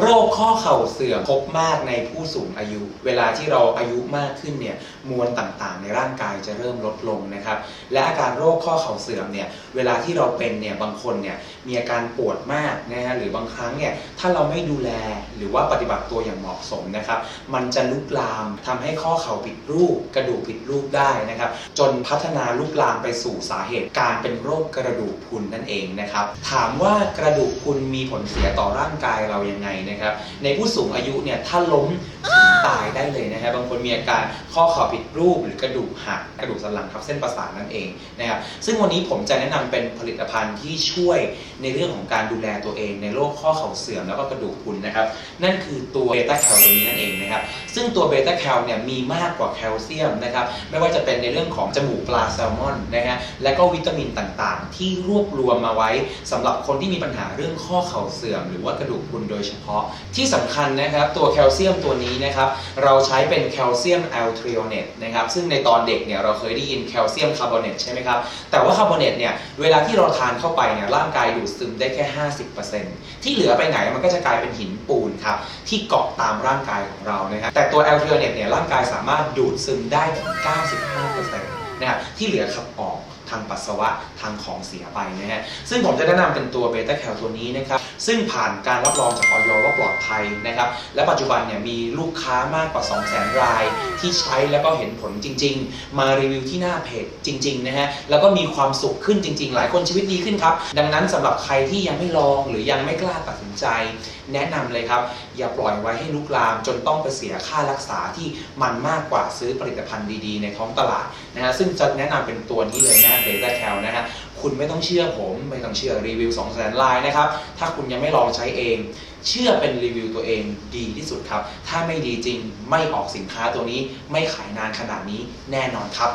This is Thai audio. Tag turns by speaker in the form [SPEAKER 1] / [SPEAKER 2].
[SPEAKER 1] โรคข้อเข่าเสื่อมพบมากในผู้สูงอายุ เวลาที่เราอายุมากขึ้นเนี่ยมวลต่างๆ ในร่างกายจะเริ่มลดลงนะครับ และอาการโรคข้อเข่าเสื่อมเนี่ยเวลาที่เราเป็นเนี่ยบางคนเนี่ยมีอาการปวดมากนะฮะหรือบางครั้งเนี่ยถ้าเราไม่ดูแลหรือว่าปฏิบัติตัวอย่างเหมาะสมนะครับ มันจะลุกลามทำให้ข้อเข่าผิดรูป กระดูกผิดรูปได้นะครับ จนพัฒนาลุกลามไปสู่สาเหตุการเป็นโรคกระดูกพุนนั่นเองนะครับ ถามว่ากระดูกพุนมีผลเสียต่อร่างกายเรายังไงนะครับ ในผู้สูงอายุเนี่ยถ้าล้ม ตายได้เลยนะครับบางคนมีอาการข้อเข่าผิดรูปหรือกระดูกหักกระดูกสันหลังทับเส้นประสาทนั่นเองนะครับซึ่งวันนี้ผมจะแนะนำเป็นผลิตภัณฑ์ที่ช่วยในเรื่องของการดูแลตัวเองในโรคข้อเข่าเสื่อมแล้วก็กระดูกพรุนนะครับนั่นคือตัวเบต้าแคลตัวนี้นั่นเองนะครับซึ่งตัวเบต้าแคลเนี่ยมีมากกว่าแคลเซียมนะครับไม่ว่าจะเป็นในเรื่องของจมูกปลาแซลมอนนะฮะและก็วิตามินต่างๆ ที่รวบรวมมาไว้สำหรับคนที่มีปัญหาเรื่องข้อเข่าเสื่อม หรือว่ากระดูกพรุนโดยเฉพาะ ที่สำคัญนะครับตัวแคลเซียมตัวนี้นะครับเราใช้เป็นแคลเซียมแอลทริโอเนตนะครับซึ่งในตอนเด็กเนี่ยเราเคยได้ยินแคลเซียมคาร์บอเนตใช่ไหมครับ แต่ว่าคาร์บอเนตเนี่ยเวลาที่เราทานเข้าไปเนี่ยร่างกายดูดซึมได้แค่ 50%ที่เหลือไปไหนมันก็จะกลายเป็นหินปูนครับที่เกาะตามร่างกายของเรานะครับแต่ตัวแอลทริโอเนตเนี่ยร่างกายสามารถดูดซึมได้ถึง 95%นะครับที่เหลือขับออกทางปัสสาวะทางของเสียไปนะฮะซึ่งผมจะแนะนำเป็นตัวเบต้าแคลตัวนี้นะครับซึ่งผ่านการรับรองจากออยว่าปลอดภัยนะครับและปัจจุบันเนี่ยมีลูกค้ามากกว่า 200,000 ราย ที่ใช้แล้วก็เห็นผลจริง ๆ มารีวิวที่หน้าเพจจริงๆนะฮะแล้วก็มีความสุขขึ้นจริง ๆ หลายคนชีวิตดีขึ้นครับ ดังนั้นสำหรับใครที่ยังไม่ลองหรือยังไม่กล้าตัดสินใจ แนะนำเลยครับ อย่าปล่อยไว้ให้ลุกลามจนต้องไปเสียค่ารักษาที่มันมากกว่าซื้อผลิตภัณฑ์ดีๆ ในท้องตลาดนะฮะซึ่งจะแนะนำเป็นตัวนี้เลยนะเบต้าแคลนะฮะคุณไม่ต้องเชื่อผมไม่ต้องเชื่อรีวิว2 0 0 0 0 0ลายนะครับ ถ้าคุณยังไม่ลองใช้เอง เชื่อเป็นรีวิวตัวเองดีที่สุดครับ ถ้าไม่ดีจริงไม่ออกสินค้าตัวนี้ไม่ขายนานขนาดนี้แน่นอนครับ